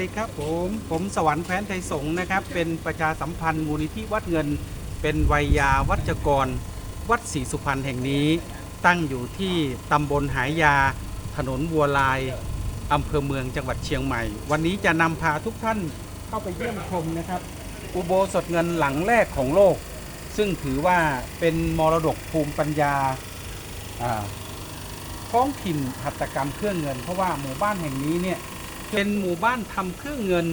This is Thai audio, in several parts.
วัสดีครับผม ผมสวรรค์แคว้นไทยสงฆ์นะครับ เป็นประชาสัมพันธ์มูลนิธิวัดเงิน เป็นวัยยาวัจกร วัดศรีสุพรรณแห่งนี้ ตั้งอยู่ที่ตำบลหายยา ถนนวัวลายอำเภอเมืองจังหวัดเชียงใหม่ วันนี้จะนำพาทุกท่านเข้าไปเยี่ยมชมนะครับ อุโบสถเงินหลังแรกของโลก ซึ่งถือว่าเป็นมรดกภูมิปัญญาอ่าท้องถิ่นหัตถกรรมเครื่องเงิน เพราะว่าหมู่บ้านแห่งนี้เนี่ย เป็นหมู่บ้านทำเครื่องเงิน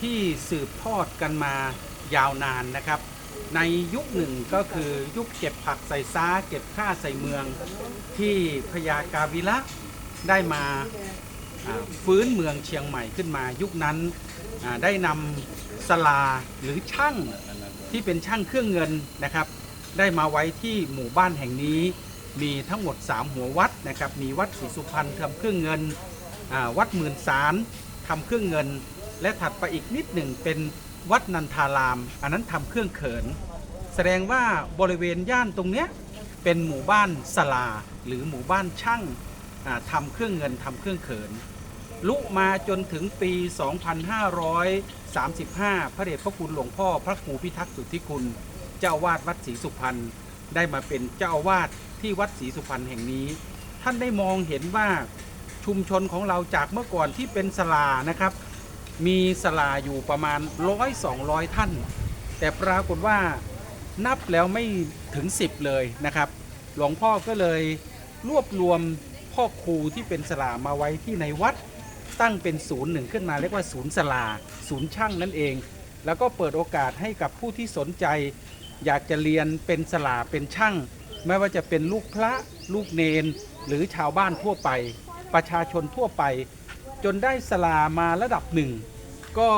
ที่สืบทอดกันมายาวนานนะครับ ในยุคหนึ่งก็คือยุคเก็บผักใส่ซ้า เก็บข้าใส่เมือง ที่พญากาวิระได้มาฟื้นเมืองเชียงใหม่ขึ้นมา ยุคนั้นได้นำสลาหรือช่างที่เป็นช่างเครื่องเงินนะครับ ได้มาไว้ที่หมู่บ้านแห่งนี้มีทั้งหมด 3 หัววัดนะครับ มีวัดศรีสุพรรณทำเครื่องเงิน วัดหมื่นสารทำเครื่องเงิน และถัดไปอีกนิดหนึ่งเป็นวัดนันทาราม อันนั้นทำเครื่องเขิน แสดงว่าบริเวณย่านตรงเนี้ยเป็นหมู่บ้านสลา หรือหมู่บ้านช่างอ่าทำเครื่องเงินทำเครื่องเขิน ลุมาจนถึงปี 2535 พระเดชพระคุณหลวงพ่อพระครูพิทักษ์สุทธิคุณ เจ้าวาดวัดศรีสุพรรณได้มาเป็นเจ้าวาสที่วัดศรีสุพรรณแห่งนี้ ท่านได้มองเห็นว่า ชุมชนของเราจากเมื่อก่อนที่เป็นสลานะครับ มีสลาอยู่ประมาณร้อยสองร้อยท่าน แต่ปรากฏว่านับแล้วไม่ถึง 10 เลยนะครับ หลวงพ่อก็เลยรวบรวมพ่อครูที่เป็นสลามาไว้ที่ในวัดตั้งเป็นศูนย์หนึ่งขึ้นมาเรียกว่าศูนย์สลาศูนย์ช่างนั่นเอง แล้วก็เปิดโอกาสให้กับผู้ที่สนใจ อยากจะเรียนเป็นสลาเป็นช่าง ไม่ว่าจะเป็นลูกพระลูกเนน หรือชาวบ้านทั่วไป ประชาชนทั่วไป จนได้สลามาระดับหนึ่งก็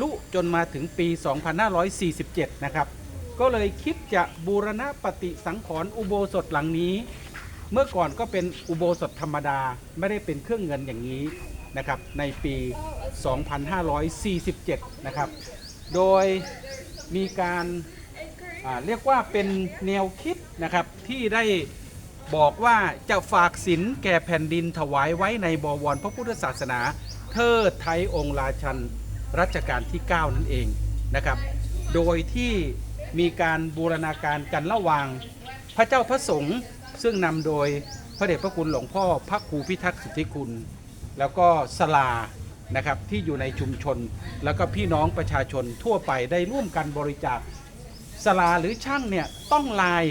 ลุจนมาถึงปี 2547 นะครับ ก็เลยคิดจะบูรณะปฏิสังขรณ์อุโบสถหลังนี้ เมื่อก่อนก็เป็นอุโบสถธรรมดาไม่ได้เป็นเครื่องเงินอย่างนี้นะครับในปี 2547 นะครับ โดยมีการเรียกว่าเป็นแนวคิดนะครับที่ได้ บอกว่าจะฝากศีลแก่แผ่นดินถวายไว้ในบวรพระพุทธศาสนา เทิดไทยองค์ราชันรัชกาลที่ 9 นั่นเองนะครับ โดยที่มีการบูรณาการกันระหว่างพระเจ้าพระสงฆ์ซึ่งนำโดยพระเดชพระคุณหลวงพ่อพระครูพิทักษ์สุทธิคุณ แล้วก็สลานะครับที่อยู่ในชุมชน แล้วก็พี่น้องประชาชนทั่วไปได้ร่วมกันบริจาคสลาหรือช่างเนี่ยต้องลาย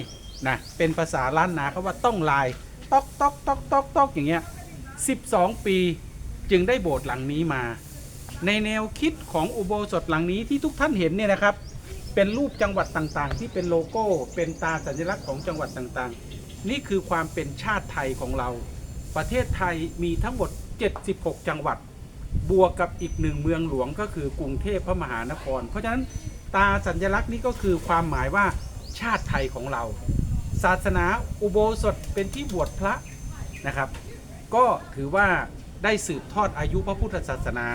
นะเป็นภาษาล้านนาเขาว่าต้องลายตอกตอกตอกตอกตอกอย่างเงี้ย12 ปีจึงได้โบสถ์หลังนี้มา ในแนวคิดของอุโบสถหลังนี้ที่ทุกท่านเห็นเนี่ยนะครับ เป็นรูปจังหวัดต่างๆ ที่เป็นโลโก้เป็นตาสัญลักษณ์ของจังหวัดต่างๆ นี่คือความเป็นชาติไทยของเรา ประเทศไทยมีทั้งหมด 76 จังหวัด บวกกับอีกหนึ่งเมืองหลวงก็คือกรุงเทพพระมหานคร เพราะฉะนั้นตาสัญลักษณ์นี้ก็คือความหมายว่าชาติไทยของเรา ศาสนาอุโบสถเป็นที่บวชพระนะครับ ก็ถือว่าได้สืบทอดอายุพระพุทธศาสนา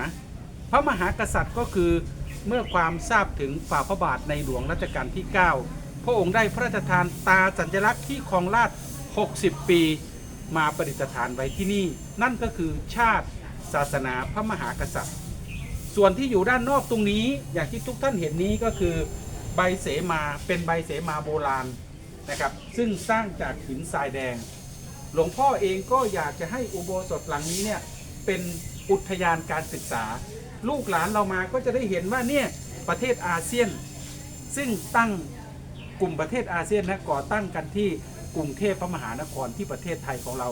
พระมหากษัตริย์ก็คือเมื่อความทราบถึงฝ่าพระบาทในหลวงรัชกาลที่ 9 พระองค์ได้พระราชทานตาสัญลักษณ์ที่คลองลาด60 ปี มาประดิษฐานไว้ที่นี่ นั่นก็คือชาติศาสนาพระมหากษัตริย์ ส่วนที่อยู่ด้านนอกตรงนี้อย่างที่ทุกท่านเห็นนี้ก็คือใบเสมาเป็นใบเสมาโบราณ นะครับ ซึ่งสร้างจากหินทรายแดง หลวงพ่อเองก็อยากจะให้อุโบสถหลังนี้เนี่ยเป็นอุทยานการศึกษา ลูกหลานเรามาก็จะได้เห็นว่าเนี่ยประเทศอาเซียน ซึ่งตั้งกลุ่มประเทศอาเซียนนะก่อตั้งกันที่กรุงเทพพระมหานครที่ประเทศไทยของเรา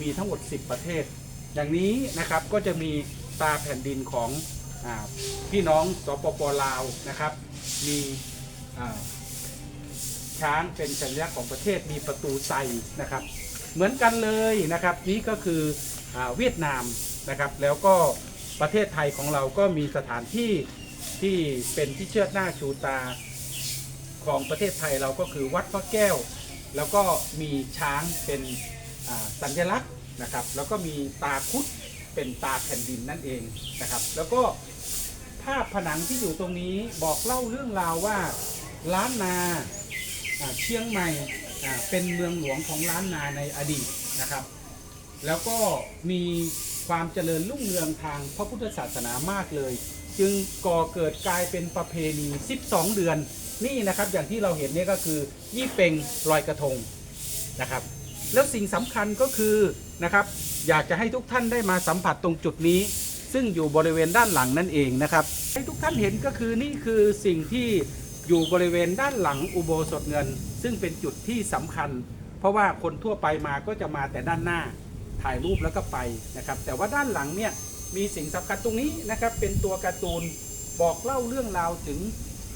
มีทั้งหมด 10 ประเทศ อย่างนี้นะครับก็จะมีตาแผ่นดินของอพี่น้องสปปลาวนะครับ มี ช้างเป็นสัญลักษณ์ของประเทศมีประตูไซนะครับ เหมือนกันเลยนะครับ นี่ก็คืออเวียดนามนะครับ แล้วก็ประเทศไทยของเราก็มีสถานที่ที่เป็นที่เชิดหน้าชูตาของประเทศไทยเราก็คือวัดพระแก้ว แล้วก็มีช้างเป็นสัญลักษณ์นะครับ แล้วก็มีตาคุดเป็นตาแผ่นดินนั่นเองนะครับ แล้วก็ภาพผนังที่อยู่ตรงนี้บอกเล่าเรื่องราวว่าล้านนา เชียงใหม่เป็นเมืองหลวงของล้านนาในอดีตนะครับ แล้วก็มีความเจริญรุ่งเรืองทางพระพุทธศาสนามากเลย จึงก่อเกิดกลายเป็นประเพณี 12 เดือนนี่นะครับอย่างที่เราเห็นนี่ก็คือยี่เปงลอยกระทงนะครับ แล้วสิ่งสำคัญก็คือนะครับอยากจะให้ทุกท่านได้มาสัมผัสตรงจุดนี้ ซึ่งอยู่บริเวณด้านหลังนั่นเองนะครับ ให้ทุกท่านเห็นก็คือนี่คือสิ่งที่ อยู่บริเวณด้านหลังอุโบสถเงิน ซึ่งเป็นจุดที่สำคัญ เพราะว่าคนทั่วไปมาก็จะมาแต่ด้านหน้าถ่ายรูปแล้วก็ไปนะครับ แต่ว่าด้านหลังเนี่ยมีสิ่งสำคัญตรงนี้นะครับเป็นตัวการ์ตูนบอกเล่าเรื่องราวถึง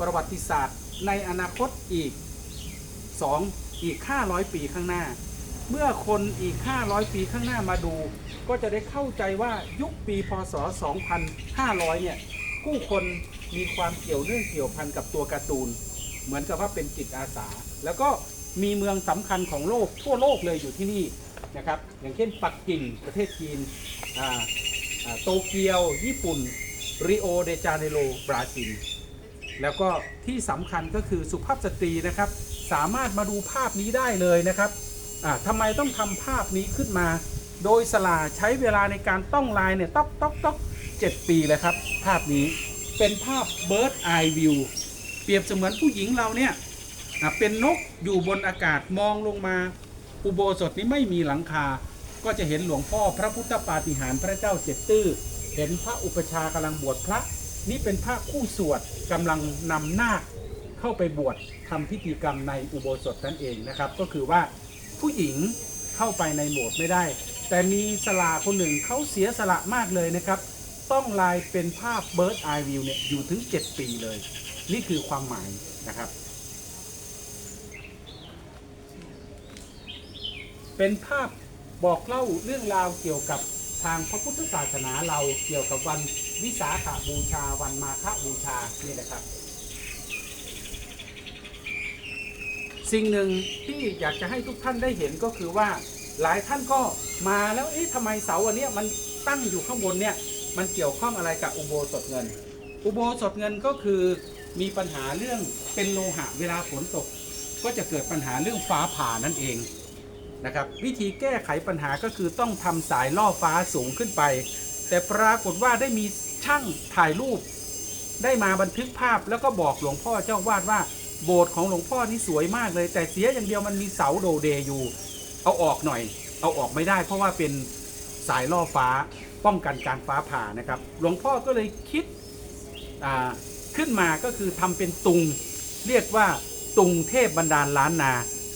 ประวัติศาสตร์ ในอนาคตอีก 2 อีก 500 ปีข้างหน้า เมื่อคนอีก 500 ปีข้างหน้ามาดู ก็จะได้เข้าใจว่ายุคปีพศ 2500 เนี่ย ผู้คนมีความเกี่ยวเนื่องเกี่ยวพันกับตัวการ์ตูน เหมือนกับว่าเป็นจิตอาสา แล้วก็มีเมืองสำคัญของโลกทั่วโลกเลยอยู่ที่นี่นะครับ อย่างเช่นปักกิ่งประเทศจีนโตเกียว ญี่ปุ่น ริโอเดจาเนโรบราซิล แล้วก็ที่สำคัญก็คือสุภาพสตรีนะครับ สามารถมาดูภาพนี้ได้เลยนะครับอ่าทำไมต้องทำภาพนี้ขึ้นมา โดยสลาใช้เวลาในการต้องลายเนี่ยต๊อกต๊อกต๊อก เจ็ดปีเลยครับ ภาพนี้เป็นภาพ bird eye view เปรียบเสมือนผู้หญิงเราเนี่ยเป็นนกอยู่บนอากาศมองลงมา อุโบสถนี้ไม่มีหลังคา ก็จะเห็นหลวงพ่อพระพุทธปาฏิหาริย์พระเจ้าเจ็ดตื้อเห็นพระอุปชากำลังบวชพระ นี่เป็นพระคู่สวดกำลังนำนาคเข้าไปบวชทำพิธีกรรมในอุโบสถนั่นเองนะครับ ก็คือว่าผู้หญิงเข้าไปในโบสถ์ไม่ได้ แต่มีสลาคนหนึ่งเขาเสียสละมากเลยนะครับ ต้องลายเป็นภาพ Bird Eye View เนี่ยอยู่ถึง 7 ปีเลย นี่คือความหมายนะครับ เป็นภาพบอกเล่าเรื่องราวเกี่ยวกับทางพระพุทธศาสนาเราเกี่ยวกับวันวิสาขบูชาวันมาฆบูชานี่นะครับ สิ่งหนึ่งที่อยากจะให้ทุกท่านได้เห็นก็คือว่าหลายท่านก็มาแล้วเอ๊ะทำไมเสาอันเนี้ยมันตั้งอยู่ข้างบนเนี่ย มันเกี่ยวข้องอะไรกับอุโบสถเงิน อุโบสถเงินก็คือมีปัญหาเรื่องเป็นโลหะเวลาฝนตก ก็จะเกิดปัญหาเรื่องฟ้าผ่านั่นเองนะครับวิธีแก้ไขปัญหาก็คือต้องทำสายล่อฟ้าสูงขึ้นไป แต่ปรากฏว่าได้มีช่างถ่ายรูป ได้มาบันทึกภาพแล้วก็บอกหลวงพ่อเจ้าวาดว่า โบสถ์ของหลวงพ่อนี่สวยมากเลย แต่เสียอย่างเดียวมันมีเสาโดเดอยู่ เอาออกหน่อย เอาออกไม่ได้ เพราะว่าเป็นสายล่อฟ้า ป้องกันการฟ้าผ่านะครับ หลวงพ่อก็เลยคิดขึ้นมาก็คือทำเป็นตุง เรียกว่าตุงเทพบรรดาลล้านนา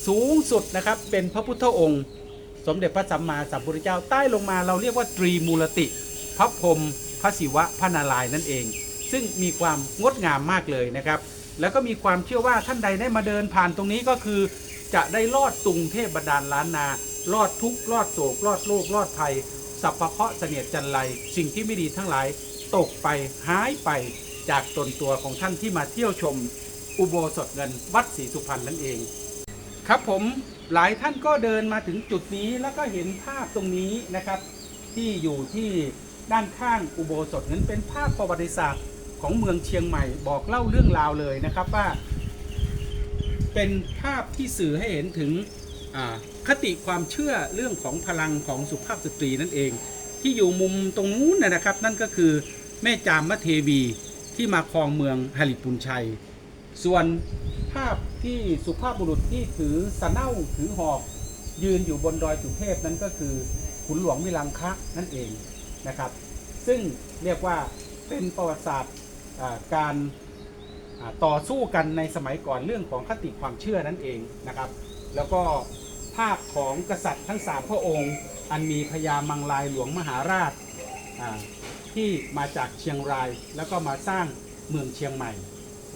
สูงสุดนะครับ เป็นพระพุทธองค์ สมเด็จพระสัมมาสัมพุทธเจ้าใต้ลงมาเราเรียกว่าตรีมูลติ พระพรมพระศิวะพระนารายณ์นั่นเอง ซึ่งมีความงดงามมากเลยนะครับ แล้วก็มีความเชื่อว่าท่านใดได้มาเดินผ่านตรงนี้ก็คือ จะได้รอดตุงเทพบรรดาลล้านนารอดทุกข์รอดโศกรอดโรครอดภัย สัพพะเคราะเสนียดจันไรสิ่งที่ไม่ดีทั้งหลายตกไปหายไปจากตนตัวของท่านที่มาเที่ยวชมอุโบสถเงินวัดศรีสุพรรณนั่นเอง ครับผมหลายท่านก็เดินมาถึงจุดนี้แล้วก็เห็นภาพตรงนี้นะครับ ที่อยู่ที่ด้านข้างอุโบสถนั้นเป็นภาพประวัติศาสตร์ของเมืองเชียงใหม่บอกเล่าเรื่องราวเลยนะครับว่า เป็นภาพที่สื่อให้เห็นถึง คติความเชื่อเรื่องของพลังของสุภาพสตรีนั่นเอง ที่อยู่มุมตรงนู้นนะครับ นั่นก็คือแม่จามมะเทวีที่มาครองเมืองหริปุนชัย ส่วนภาพที่สุภาพบุรุษที่ถือสะเน่าถือหอก ยืนอยู่บนดอยสุเทพนั่นก็คือขุนหลวงวิลังคะนั่นเองนะครับ ซึ่งเรียกว่าเป็นประวัติศาสตร์การต่อสู้กันในสมัยก่อนเรื่องของคติความเชื่อนั่นเองนะครับ แล้วก็ ภาพของกษัตริย์ทั้งสามพระองค์ อันมีพญามังลายหลวงมหาราชที่มาจากเชียงรายแล้วก็มาสร้างเมืองเชียงใหม่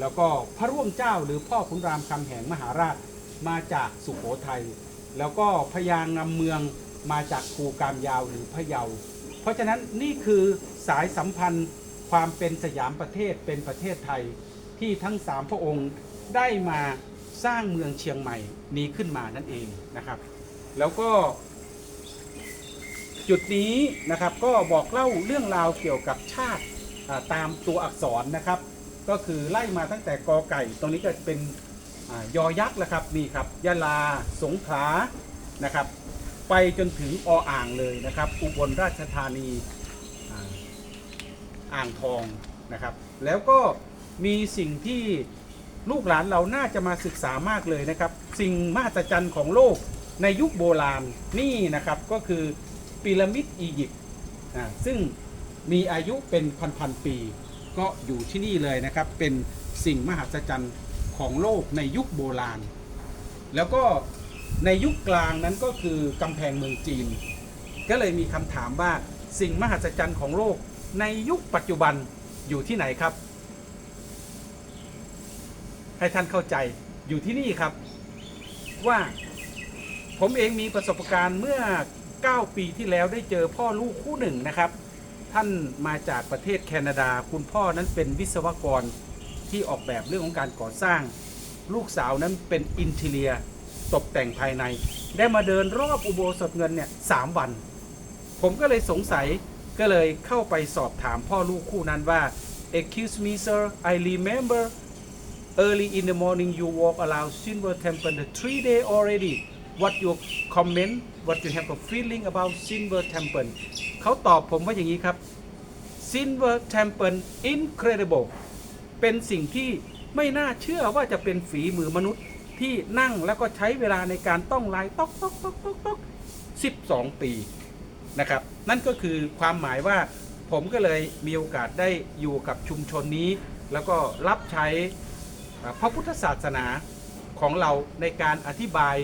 แล้วก็พระร่วงเจ้าหรือพ่อขุนรามคำแหงมหาราชมาจากสุโขทัยแล้วก็พญางำเมืองมาจากภูกามยาวหรือพะเยา เพราะฉะนั้นนี่คือสายสัมพันธ์ความเป็นสยามประเทศเป็นประเทศไทยที่ทั้งสามพระองค์ได้มา สร้างเมืองเชียงใหม่นี้ขึ้นมานั่นเองนะครับ แล้วก็ จุดนี้นะครับก็บอกเล่าเรื่องราวเกี่ยวกับชาติตามตัวอักษรนะครับ ก็คือไล่มาตั้งแต่กอไก่ ตรงนี้ก็เป็นอยอยักษ์แหละครับนี่ครับยะลาสงขลานะครับ ไปจนถึงออ่างเลยนะครับ อุบลราชธานีอ่างทองนะครับ แล้วก็มีสิ่งที่ ลูกหลานเราน่าจะมาศึกษามากเลยนะครับ สิ่งมหัศจรรย์ของโลกในยุคโบราณนี่นะครับก็คือพีระมิดอียิปต์ซึ่งมีอายุเป็นพันๆปี ก็อยู่ที่นี่เลยนะครับ เป็นสิ่งมหัศจรรย์ของโลกในยุคโบราณ แล้วก็ในยุคกลางนั้นก็คือกำแพงเมืองจีน ก็เลยมีคำถามว่าสิ่งมหัศจรรย์ของโลกในยุคปัจจุบันอยู่ที่ไหนครับ ให้ท่านเข้าใจอยู่ที่นี่ครับ ว่าผมเองมีประสบการณ์เมื่อ 9 ปีที่แล้วได้เจอพ่อลูกคู่หนึ่งนะครับ ท่านมาจากประเทศแคนาดา คุณพ่อนั้นเป็นวิศวกรที่ออกแบบเรื่องของการก่อสร้าง ลูกสาวนั้นเป็นอินเทเลียตกแต่งภายใน ได้มาเดินรอบอุโบสถเงินเนี่ยสามวัน ผมก็เลยสงสัยก็เลยเข้าไปสอบถามพ่อลูกคู่นั้นว่า excuse me sir I remember early in the morning you walk around Silver Temple the three day already what your comment what you have a feeling about Silver Temple เขาตอบผมว่าอย่างนี้ครับ Silver Temple incredible เป็นสิ่งที่ไม่น่าเชื่อว่าจะเป็นฝีมือมนุษย์ที่นั่งแล้วก็ใช้เวลาในการต้องลายตอกตอกตอกตอกตอก12 ปีนะครับ นั่นก็คือความหมายว่าผมก็เลยมีโอกาสได้อยู่กับชุมชนนี้ แล้วก็รับใช้ พระพุทธศาสนาของเราในการอธิบาย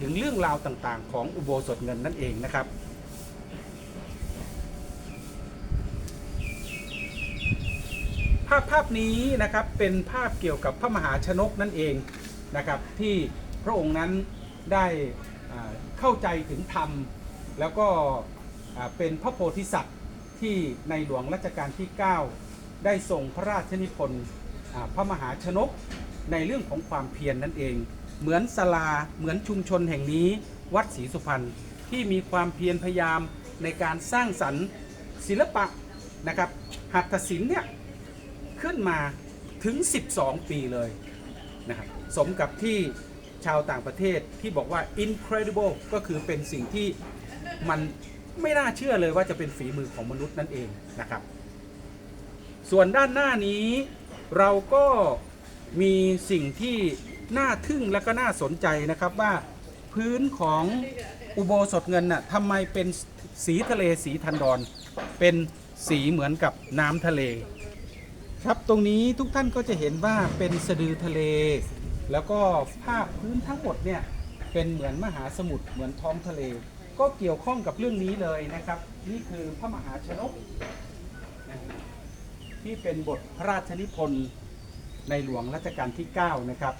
ถึงเรื่องราวต่างๆ ของอุโบสถเงินนั่นเองนะครับ ภาพภาพนี้นะครับเป็นภาพเกี่ยวกับพระมหาชนกนั่นเองนะครับ ที่พระองค์นั้นได้เข้าใจถึงธรรม แล้วก็เป็นพระโพธิสัตว์ที่ในหลวงรัชกาลที่ 9 ได้ทรงพระราชนิพนธ์ พระมหาชนกในเรื่องของความเพียรนนั่นเอง เหมือนศาลาเหมือนชุมชนแห่งนี้ วัดศรีสุพรรณที่มีความเพียรพยายามในการสร้างสรรค์ศิลปะนะครับหัตถศิลป์เนี่ยขึ้นมาถึง 12 ปีเลยนะครับสมกับที่ชาวต่างประเทศที่บอกว่า incredible ก็คือเป็นสิ่งที่มันไม่น่าเชื่อเลยว่าจะเป็นฝีมือของมนุษย์นั่นเองนะครับ ส่วนด้านหน้านี้ เราก็มีสิ่งที่น่าทึ่งและก็น่าสนใจนะครับว่าพื้นของอุโบสถเงินน่ะทำไมเป็นสีทะเลสีทันดอนเป็นสีเหมือนกับน้ำทะเล ครับตรงนี้ทุกท่านก็จะเห็นว่าเป็นสะดือทะเล แล้วก็ภาพพื้นทั้งหมดเนี่ยเป็นเหมือนมหาสมุทรเหมือนท้องทะเล ก็เกี่ยวข้องกับเรื่องนี้เลยนะครับ นี่คือพระมหาชนก ที่เป็นบทพระราชนิพนธ์ในหลวงรัชกาลที่ 9 นะครับ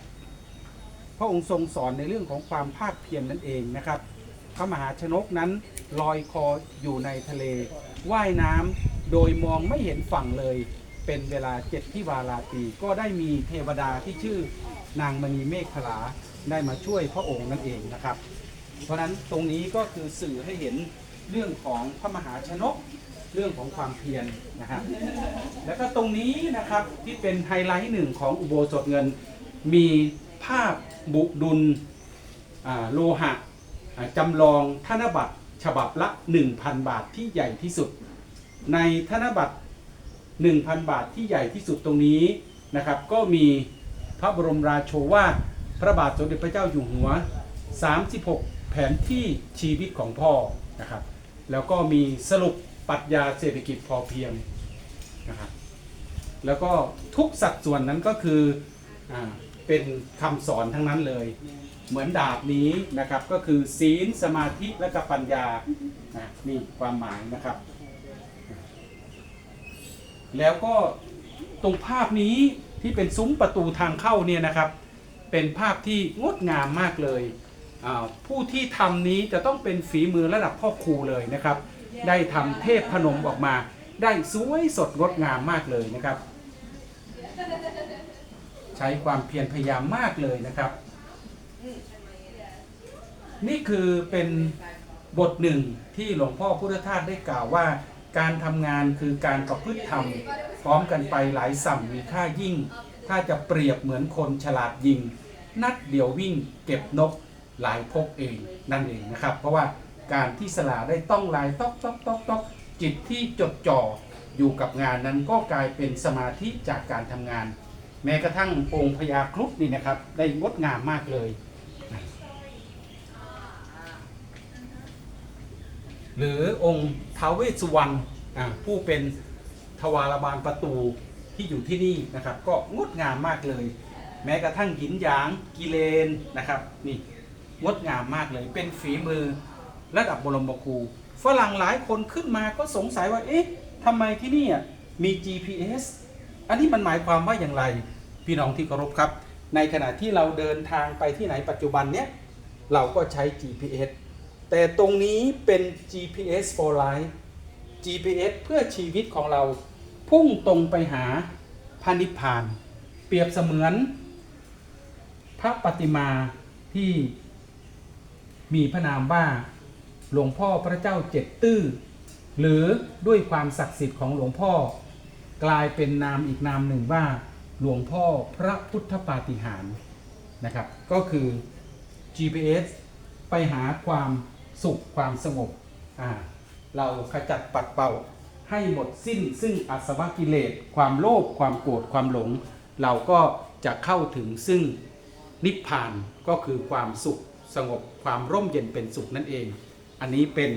พระองค์ทรงสอนในเรื่องของความภาคเพียรนนั่นเองนะครับ พระมหาชนกนั้นลอยคออยู่ในทะเลว่ายน้ำโดยมองไม่เห็นฝั่งเลย เป็นเวลาเจ็ดที่วาลาปีก็ได้มีเทวดาที่ชื่อนางมณีเมฆขลาได้มาช่วยพระองค์นั่นเองนะครับ เพราะฉะนั้นตรงนี้ก็คือสื่อให้เห็นเรื่องของพระมหาชนก เรื่องของความเพียรนะครับ แล้วก็ตรงนี้นะครับที่เป็นไฮไลท์หนึ่งของอุโบสถเงิน มีภาพบุดุลโลหะจำลองธนบัตรฉบับละ 1,000 บาทที่ใหญ่ที่สุด ในธนบัตร 1,000 บาทที่ใหญ่ที่สุดตรงนี้นะครับ ก็มีพระบรมราโชวาทพระบาทสมเด็จพระเจ้าอยู่หัว 36 แผนที่ชีวิตของพ่อนะครับ แล้วก็มีสรุป ปรัชญาเศรษฐกิจพอเพียงนะครับแล้วก็ทุกสัดส่วนนั้นก็คืออเป็นคำสอนทั้งนั้นเลย เหมือนดาบนี้นะครับก็คือศีลสมาธิและก็ปัญญานะนี่ความหมายนะครับ แล้วก็ตรงภาพนี้ที่เป็นซุ้มประตูทางเข้าเนี่ยนะครับ เป็นภาพที่งดงามมากเลย ผู้ที่ทำนี้จะต้องเป็นฝีมือระดับพ่อครูเลยนะครับ ได้ทำเทพพนมออกมา ได้สวยสดงดงามมากเลยนะครับ ใช้ความเพียรพยายามมากเลยนะครับ นี่คือเป็นบทหนึ่งที่หลวงพ่อพุทธทาสได้กล่าวว่า การทำงานคือการประพฤติธรรม พร้อมกันไปหลายสัมมีค่ายิ่ง ถ้าจะเปรียบเหมือนคนฉลาดยิง นัดเดียววิ่งเก็บนกหลายพกเองนั่นเองนะครับ เพราะว่า การที่สลาได้ต้องลายต๊อกต๊อกต๊อกต๊อกจิตที่จดจ่ออยู่กับงานนั้นก็กลายเป็นสมาธิจากการทำงาน แม้กระทั่งองค์พญาครุฑนี่นะครับ ได้งดงามมากเลย หรือองค์ท้าวเวสสุวรรณผู้เป็นทวารบาลประตูที่อยู่ที่นี่นะครับ ก็งดงามมากเลย แม้กระทั่งหินหยางกิเลนนะครับนี่งดงามมากเลยเป็นฝีมือ ระดับบรมครูฝรั่งหลายคนขึ้นมาก็สงสัยว่า เอ๊ะทำไมที่นี่มี GPS อันนี้มันหมายความว่าอย่างไรพี่น้องที่เคารพครับ ในขณะที่เราเดินทางไปที่ไหนปัจจุบันเนี้ยเราก็ใช้ GPS แต่ตรงนี้เป็น GPS for life GPS เพื่อชีวิตของเราพุ่งตรงไปหาพานิพพาน เปรียบเสมือน พระปฏิมาที่มีพระนามว่า หลวงพ่อพระเจ้าเจ็ดตื้อ หรือด้วยความศักดิ์สิทธิ์ของหลวงพ่อ กลายเป็นนามอีกนามหนึ่งว่า หลวงพ่อพระพุทธปาฏิหาริย์นะครับ ก็คือ GPS ไปหาความสุขความสงบอ่าเราขจัดปัดเป่าให้หมดสิ้นซึ่งอาสวะกิเลส ความโลภความโกรธความหลง เราก็จะเข้าถึงซึ่งนิพพานก็คือความสุขสงบความร่มเย็นเป็นสุขนั่นเอง อันนี้เป็น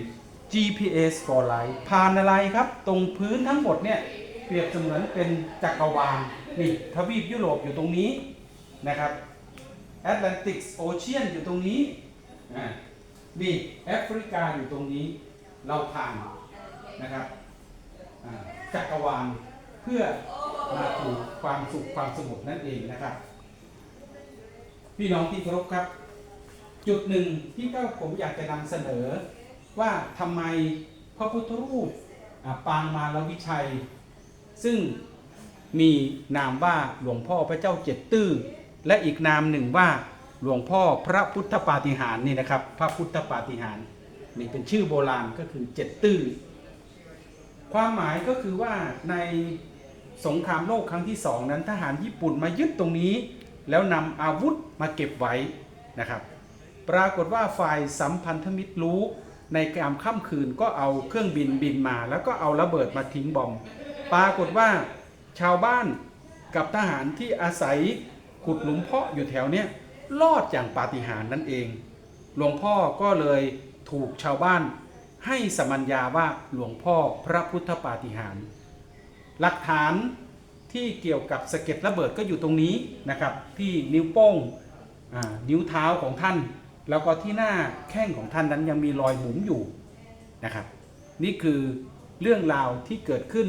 GPS for life ผ่านอะไรครับ ตรงพื้นทั้งหมดเนี่ยเปรียบเสมือนเป็นจักรวาลนี่ทวีปยุโรปอยู่ตรงนี้นะครับแอตแลนติกโอเชียนอยู่ตรงนี้อ่านี่แอฟริกาอยู่ตรงนี้เราผ่านนะครับอ่าจักรวาลเพื่อมาถูกความสุขความสงบนั่นเองนะครับ พี่น้องที่เคารพครับ จุดหนึ่งที่ก็ผมอยากจะนำเสนอ ว่าทำไมพระพุทธรูปปางมาลวิชัย ซึ่งมีนามว่าหลวงพ่อพระเจ้าเจ็ดตื้อและอีกนามหนึ่งว่าหลวงพ่อพระพุทธปาฏิหาริย์นี่นะครับ พระพุทธปาฏิหาริย์นี่เป็นชื่อโบราณก็คือเจ็ดตื้อความหมายก็คือว่าในสงครามโลกครั้งที่สองนั้นทหารญี่ปุ่นมายึดตรงนี้ แล้วนำอาวุธมาเก็บไว้นะครับ ปรากฏว่าฝ่ายสัมพันธมิตรรู้ในกามค่ำคืนก็เอาเครื่องบินบินมา แล้วก็เอาระเบิดมาทิ้งบอม ปรากฏว่าชาวบ้านกับทหารที่อาศัยขุดหลุมเพาะอยู่แถวเนี้ยรอดอย่างปาฏิหาริย์นั่นเอง หลวงพ่อก็เลยถูกชาวบ้านให้สมัญญาว่าหลวงพ่อพระพุทธปาฏิหาริย์หลักฐานที่เกี่ยวกับสะเก็ดระเบิดก็อยู่ตรงนี้นะครับ ที่นิ้วโป้งนิ้วเท้าของท่าน แล้วก็ที่หน้าแข้งของท่านนั้นยังมีรอยหมุนอยู่นะครับ นี่คือเรื่องราวที่เกิดขึ้น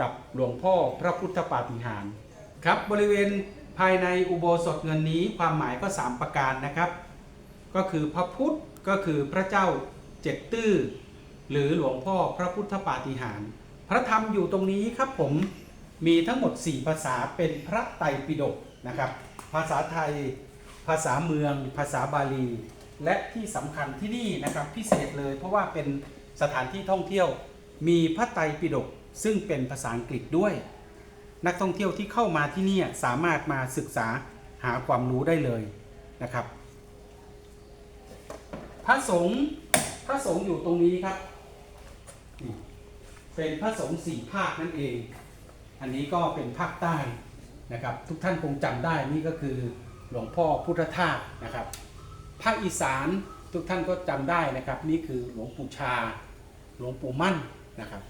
กับหลวงพ่อพระพุทธปาฏิหาริย์ครับบริเวณภายในอุโบสถเงินนี้ความหมายก็ 3 ประการนะครับ ก็คือพระพุทธก็คือพระเจ้าเจ็ดตื้อหรือหลวงพ่อพระพุทธปาฏิหาริย์พระธรรมอยู่ตรงนี้ครับผมมีทั้งหมด 4 ภาษาเป็นพระไตรปิฎกนะครับ ภาษาไทย ภาษาเมือง ภาษาบาลี และที่สำคัญที่นี่นะครับพิเศษเลย เพราะว่าเป็นสถานที่ท่องเที่ยวมีพระไตรปิฎกซึ่งเป็นภาษาอังกฤษด้วย นักท่องเที่ยวที่เข้ามาที่นี่สามารถมาศึกษาหาความรู้ได้เลยนะครับ พระสงฆ์พระสงฆ์อยู่ตรงนี้ครับ เป็นพระสงฆ์สี่ภาคนั่นเอง อันนี้ก็เป็นภาคใต้นะครับ ทุกท่านคงจำได้นี่ก็คือหลวงพ่อพุทธทาสนะครับ ภาคอีสานทุกท่านก็จำได้นะครับ นี่คือหลวงปู่ชา หลวงปู่มั่นนะครับ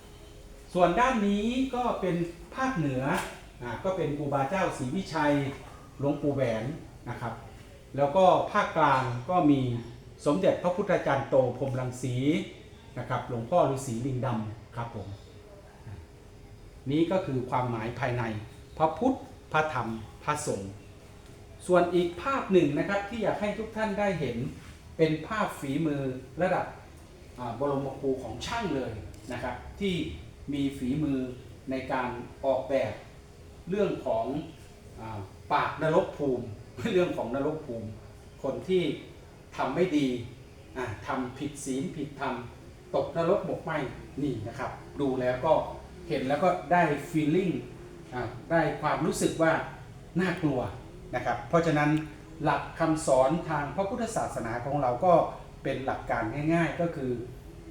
ส่วนด้านนี้ก็เป็นภาคเหนืออ่าก็เป็นครูบาเจ้าศรีวิชัยหลวงปู่แหวนนะครับ แล้วก็ภาคกลางก็มีสมเด็จพระพุทธจารย์โตพรมรังสีนะครับหลวงพ่อฤาษีลิงดำครับผมนี้ก็คือความหมายภายในพระพุทธพระธรรมพระสงฆ์ ส่วนอีกภาพหนึ่งนะครับที่อยากให้ทุกท่านได้เห็นเป็นภาพฝีมือระดับบรมครูของช่างเลยนะครับที่มีฝีมือในการออกแบบเรื่องของอปากนรกภูมิ เรื่องของนรกภูมิ คนที่ทำไม่ดีทำผิดศีลผิดธรรมตกนรกหมกไหมนี่นะครับ ดูแล้วก็เห็นแล้วก็ได้ feeling อ่าได้ความรู้สึกว่าน่ากลัว นะครับ เพราะฉะนั้นหลักคำสอนทางพระพุทธศาสนาของเราก็เป็นหลักการง่าย ๆ ก็คือ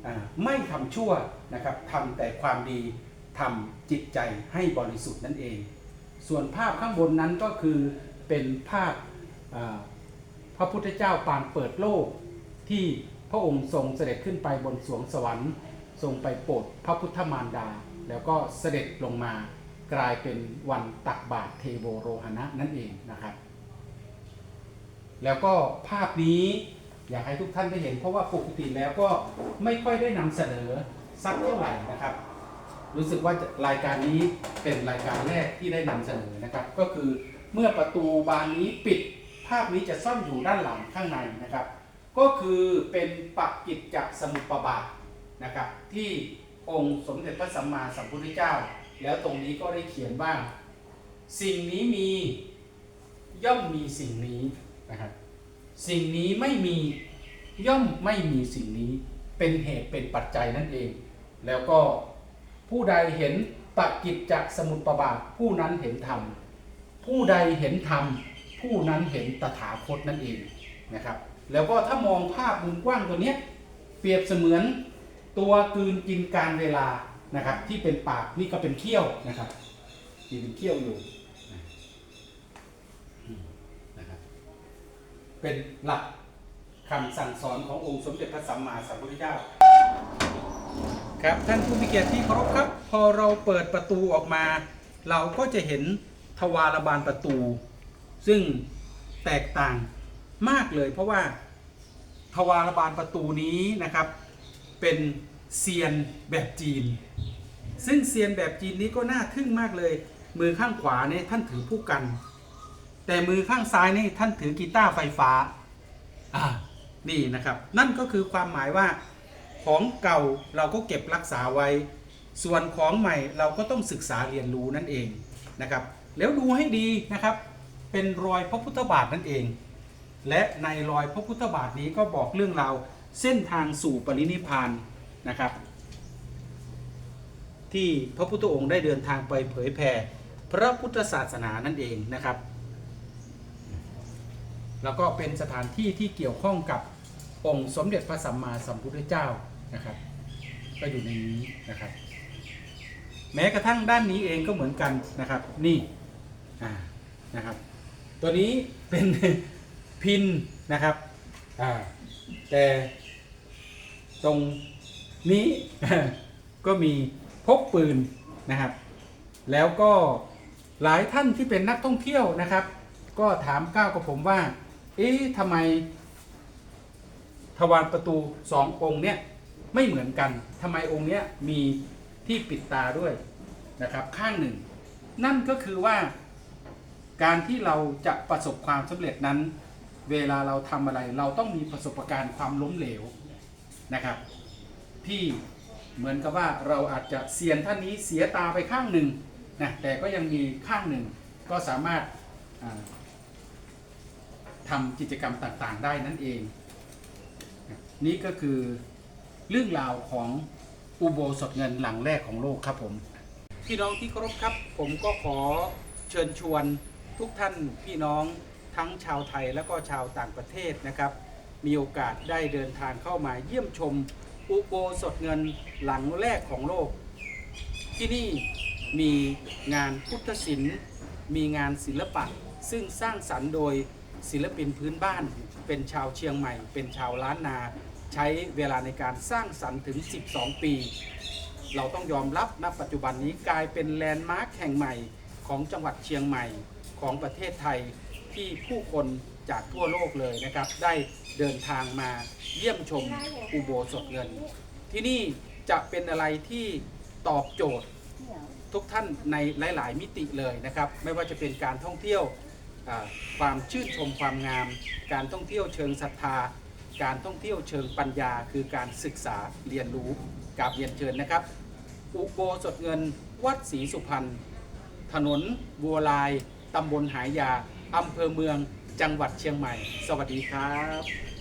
อไม่ทำชั่วนะครับทำแต่ความดีทำจิตใจให้บริสุทธิ์นั่นเอง ส่วนภาพข้างบนนั้นก็คือเป็นภาพพระพุทธเจ้าปางเปิดโลกที่พระองค์ทรงเสด็จขึ้นไปบนสวงสวรรค์ ทรงไปโปรดพระพุทธมารดา แล้วก็เสด็จลงมา กลายเป็นวันตักบาตรเทโวโรหณะนั่นเองนะครับ แล้วก็ภาพนี้อยากให้ทุกท่านได้เห็น เพราะว่าปกติแล้วก็ไม่ค่อยได้นำเสนอสักเท่าไหร่นะครับ รู้สึกว่ารายการนี้เป็นรายการแรกที่ได้นำเสนอนะครับ ก็คือเมื่อประตูบานนี้ปิด ภาพนี้จะซ่อนอยู่ด้านหลังข้างในนะครับ ก็คือเป็นปักกิจจสมุปบาทนะครับ ที่องค์สมเด็จพระสัมมาสัมพุทธเจ้า แล้วตรงนี้ก็ได้เขียนว่า สิ่งนี้มีย่อมมีสิ่งนี้นะครับสิ่งนี้ไม่มีย่อมไม่มีสิ่งนี้เป็นเหตุเป็นปัจจัยนั่นเอง แล้วก็ผู้ใดเห็นปักกิจจสมุปบาทผู้นั้นเห็นธรรมผู้ใดเห็นธรรมผู้นั้นเห็นตถาคตนั่นเองนะครับ แล้วก็ถ้ามองภาพมุมกว้างตัวเนี้ยเปรียบเสมือนตัวกืนกินการเวลา นะครับ ที่เป็นปากนี่ก็เป็นเขี้ยวนะครับที่เป็นเขี้ยวอยู่นะครับ เป็นหลักคำสั่งสอนขององค์สมเด็จพระสัมมาสัมพุทธเจ้า ครับท่านผู้มีเกียรติที่เคารพครับ พอเราเปิดประตูออกมา เราก็จะเห็นทวารบานประตู ซึ่งแตกต่างมากเลย เพราะว่าทวารบานประตูนี้นะครับ เป็นเซียนแบบจีน ซึ่งเซียนแบบจีนนี้ก็น่าทึ่งมากเลย มือข้างขวาเนี่ยท่านถือผู้กัน แต่มือข้างซ้ายนี่ท่านถือกีตาร์ไฟฟ้าอ่านี่นะครับ นั่นก็คือความหมายว่าของเก่าเราก็เก็บรักษาไว้ ส่วนของใหม่เราก็ต้องศึกษาเรียนรู้นั่นเองนะครับ แล้วดูให้ดีนะครับ เป็นรอยพระพุทธบาทนั่นเอง และในรอยพระพุทธบาทนี้ก็บอกเรื่องราวเส้นทางสู่ปรินิพพานนะครับ ที่พระพุทธองค์ได้เดินทางไปเผยแผ่พระพุทธศาสนานั่นเองนะครับ แล้วก็เป็นสถานที่ที่เกี่ยวข้องกับองค์สมเด็จพระสัมมาสัมพุทธเจ้านะครับ ก็อยู่ในนี้นะครับ แม้กระทั่งด้านนี้เองก็เหมือนกันนะครับ นี่นะครับ ตัวนี้เป็นพินนะครับแต่ตรงนี้ก็มี พกปืนนะครับ แล้วก็หลายท่านที่เป็นนักท่องเที่ยวนะครับ ก็ถามก้าวกับผมว่า เอ๊ะทำไม ทวารประตูสององค์เนี่ยไม่เหมือนกันทำไมองค์เนี้ยมีที่ปิดตาด้วยนะครับข้างหนึ่ง นั่นก็คือว่าการที่เราจะประสบความสำเร็จนั้น เวลาเราทำอะไรเราต้องมีประสบการณ์ความล้มเหลวนะครับ ที่ เหมือนกับว่าเราอาจจะเสียนท่านนี้เสียตาไปข้างหนึ่งนะแต่ก็ยังมีข้างหนึ่งก็สามารถาทำกิจกรรมต่างๆ ได้นั่นเอง นี่ก็คือเรื่องราวของอุโบสถเงินหลังแรกของโลกครับผมพี่น้องที่เคารพครับ ผมก็ขอเชิญชวนทุกท่านพี่น้องทั้งชาวไทยและก็ชาวต่างประเทศนะครับ มีโอกาสได้เดินทางเข้ามาเยี่ยมชม อุโบสถเงินหลังแรกของโลก ที่นี่มีงานพุทธศิลป์ มีงานศิลปะ ซึ่งสร้างสรรค์โดยศิลปินพื้นบ้าน เป็นชาวเชียงใหม่ เป็นชาวล้านนา ใช้เวลาในการสร้างสรรค์ถึง 12 ปี เราต้องยอมรับณปัจจุบันนี้กลายเป็นแลนด์มาร์คแห่งใหม่ของจังหวัดเชียงใหม่ของประเทศไทยที่ผู้คน จากทั่วโลกเลยนะครับ ได้เดินทางมาเยี่ยมชมอุโบสถเงิน ที่นี่จะเป็นอะไรที่ตอบโจทย์ทุกท่านในหลาย ๆ มิติเลยนะครับ ไม่ว่าจะเป็นการท่องเที่ยวความชื่นชมความงาม การท่องเที่ยวเชิงศรัทธา การท่องเที่ยวเชิงปัญญา คือการศึกษาเรียนรู้กราบเรียนเชิญนะครับ อุโบสถเงินวัดศรีสุพรรณถนนบัวลายตำบลหายาอำเภอเมือง จังหวัดเชียงใหม่ สวัสดีครับ